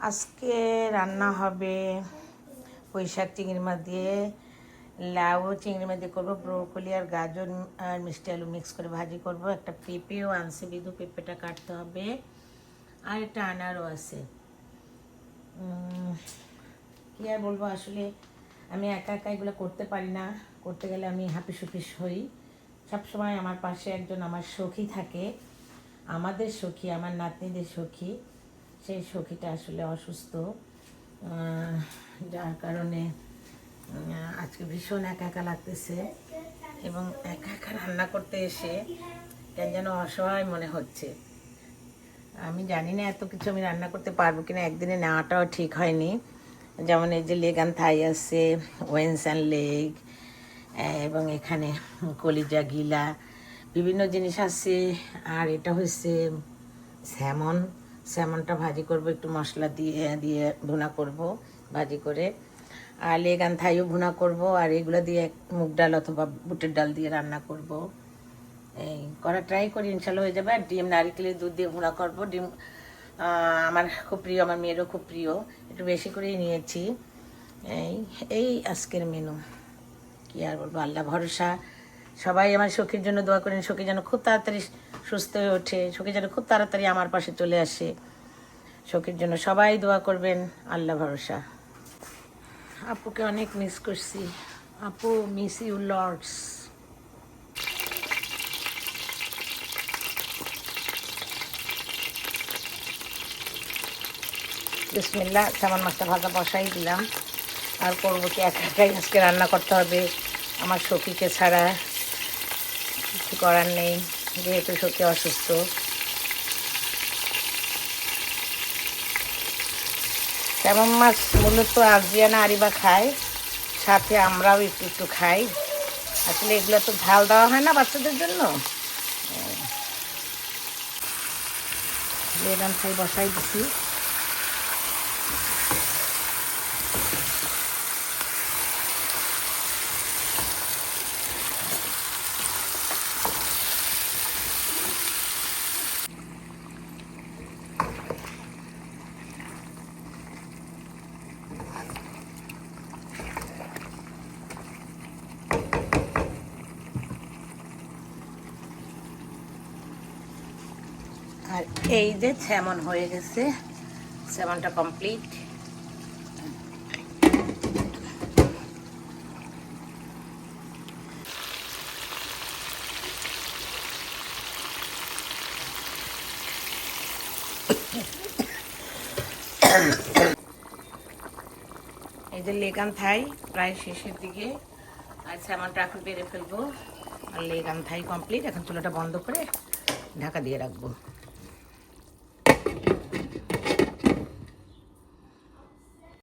আজকে রান্না হবে পুঁইশাক চিংড়ি মাছ দিয়ে, লাউ চিংড়ি মাছ দিয়ে করব, ব্রোকলি আর গাজর, আর মিষ্টি আলু মিক্স করে ভাজি করব। একটা পেঁপেও আনছে বিধু, পেঁপেটা কাটতে হবে। আর একটা আনারও আছে। কি আর বলব আসলে, আমি একা একা এগুলো করতে পারি না। করতে গেলে আমি হাপিস হুপিস হই। সবসময় আমার পাশে একজন আমার সখী থাকে। আমাদের সখী, আমার নাতনিদের সখী। সেই সখীটা আসলে অসুস্থ। যার কারণে আজকে ভীষণ একা একা লাগতেছে এবং একা একা রান্না করতে এসে কেন যেন অসহায় মনে হচ্ছে। আমি জানি না এত কিছু আমি রান্না করতে পারব কিনা, একদিনে নেওয়াটাও ঠিক হয়নি। যেমন এই যে লেগ লেগান থাই আছে, ওয়েন্স অ্যান্ড লেগ এবং এখানে কলিজা, গিলা, বিভিন্ন জিনিস আছে। আর এটা হচ্ছে স্যামন। স্যামনটা ভাজি করব, একটু মশলা দিয়ে দিয়ে ভুনা করব, ভাজি করে। আর লেগান থাইও ভুনা করব, আর এগুলো দিয়ে মুগ ডাল অথবা বুটের ডাল দিয়ে রান্না করব। এই করা ট্রাই করি, ইনশাল্লাহ হয়ে যাবে। আর ডিম, নারিকেলের দুধ দিয়ে ভুনা করব। ডিম আমার খুব প্রিয়, আমার মেয়েরও খুব প্রিয়। একটু বেশি করেই নিয়েছি। এই এই আজকের মেনু কি আর বলব? আল্লাহ ভরসা। সবাই আমার সখীর জন্য দোয়া করেন, সখী যেন খুব তাড়াতাড়ি সুস্থ হয়ে ওঠে, সখী যেন খুব তাড়াতাড়ি আমার পাশে চলে আসে। সখীর জন্য সবাই দোয়া করবেন, আল্লাহ ভরসা। আপুকে অনেক মিস করছি। আপু মিস ইউ লর্ডস বিসমিল্লা সামান মাছটা ভাজা বসাই দিলাম। আর করব কি, একা একাই আজকে রান্না করতে হবে আমার সখীকে ছাড়া। কিছু করার নেই, যেহেতু সখী অসুস্থ। তেমন মাছ মূলত আজিয়ানা আরিবা খায়, সাথে আমরাও একটু একটু খাই। আসলে এগুলো তো ঝাল দেওয়া হয় না বাচ্চাদের জন্য? খাই বসাই দিছি। আর এই যে স্যামন হয়ে গেছে, স্যামনটা কমপ্লিট। এই যে লেগান থাই প্রায় শেষের দিকে, আর স্যামনটা এখন বেড়ে ফেলব। আর লেগান থাই কমপ্লিট, এখন চুলাটা বন্ধ করে ঢাকা দিয়ে রাখব।